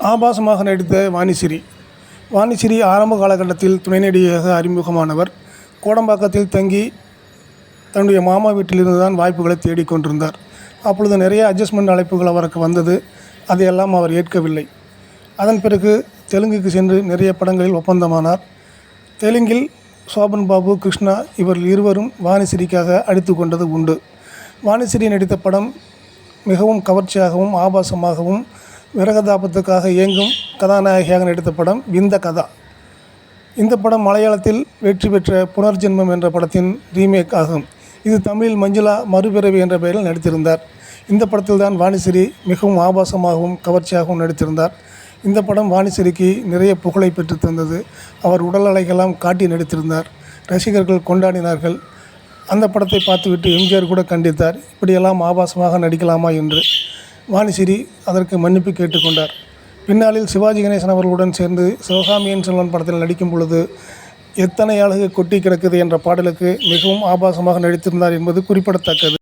ஆபாசமாக நடித்த வாணிசிறி. வாணிசிறி ஆரம்ப காலகட்டத்தில் துணை நடிகையாக அறிமுகமானவர். கோடம்பாக்கத்தில் தங்கி தன்னுடைய மாமா வீட்டிலிருந்து தான் வாய்ப்புகளை தேடிக் கொண்டிருந்தார். அப்பொழுது நிறைய அட்ஜஸ்ட்மெண்ட் அழைப்புகள் அவருக்கு வந்தது. அதையெல்லாம் அவர் ஏற்கவில்லை. அதன் பிறகு தெலுங்குக்கு சென்று நிறைய படங்களில் ஒப்பந்தமானார். தெலுங்கில் சோபன் பாபு கிருஷ்ணா இவர்கள் இருவரும் வாணிசிரிக்காக அடித்து கொண்டது உண்டு. வாணிசிறி நடித்த படம் மிகவும் கவர்ச்சியாகவும் ஆபாசமாகவும் விரகதாபத்துக்காக இயங்கும் கதாநாயகியாக நடித்த படம் விந்த கதா. இந்த படம் மலையாளத்தில் வெற்றி பெற்ற புனர்ஜென்மம் என்ற படத்தின் ரீமேக் ஆகும். இது தமிழில் மஞ்சுளா மறுபிறவி என்ற பெயரில் நடித்திருந்தார். இந்த படத்தில் தான் வாணிசிறி மிகவும் ஆபாசமாகவும் கவர்ச்சியாகவும் நடித்திருந்தார். இந்த படம் வாணிசிறிக்கு நிறைய புகழை பெற்றுத் தந்தது. அவர் உடல் அலைகளாம் காட்டி நடித்திருந்தார். ரசிகர்கள் கொண்டாடினார்கள். அந்த படத்தை பார்த்துவிட்டு எம்ஜிஆர் கூட கண்டித்தார். இப்படியெல்லாம் ஆபாசமாக நடிக்கலாமா என்று. வாணிசிறி அதற்கு மன்னிப்பு கேட்டுக்கொண்டார். பின்னாளில் சிவாஜி கணேசன் அவர்களுடன் சேர்ந்து சிவகாமியின் செல்வன் படத்தில் நடிக்கும் பொழுது எத்தனை அழகு கொட்டி கிடக்குது என்ற பாடலுக்கு மிகவும் ஆபாசமாக நடித்திருந்தார் என்பது குறிப்பிடத்தக்கது.